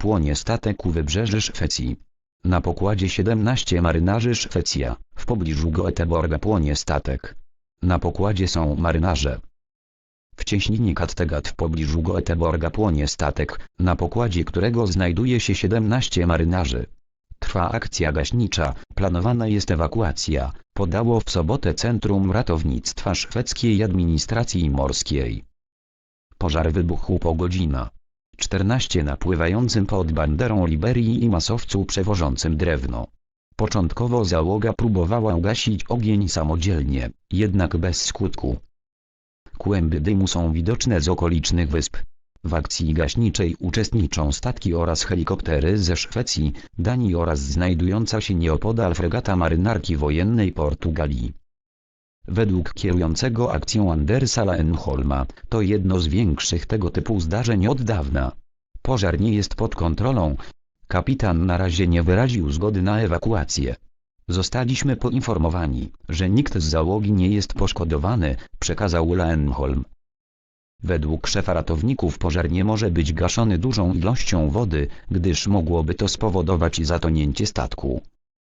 Płonie statek u wybrzeży Szwecji. Na pokładzie 17 marynarzy Szwecja, w pobliżu Goeteborga płonie statek. Na pokładzie są marynarze. W cieśninie Kattegat w pobliżu Goeteborga płonie statek, na pokładzie którego znajduje się 17 marynarzy. Trwa akcja gaśnicza, planowana jest ewakuacja, podało w sobotę Centrum Ratownictwa Szwedzkiej Administracji Morskiej. Pożar wybuchł po godzina 14 na pływającym pod banderą Liberii i masowcu przewożącym drewno. Początkowo załoga próbowała ugasić ogień samodzielnie, jednak bez skutku. Kłęby dymu są widoczne z okolicznych wysp. W akcji gaśniczej uczestniczą statki oraz helikoptery ze Szwecji, Danii oraz znajdująca się nieopodal fregata marynarki wojennej Portugalii. Według kierującego akcją Andersa Laenholma, to jedno z większych tego typu zdarzeń od dawna. Pożar nie jest pod kontrolą. Kapitan na razie nie wyraził zgody na ewakuację. Zostaliśmy poinformowani, że nikt z załogi nie jest poszkodowany, przekazał Laenholm. Według szefa ratowników pożar nie może być gaszony dużą ilością wody, gdyż mogłoby to spowodować zatonięcie statku.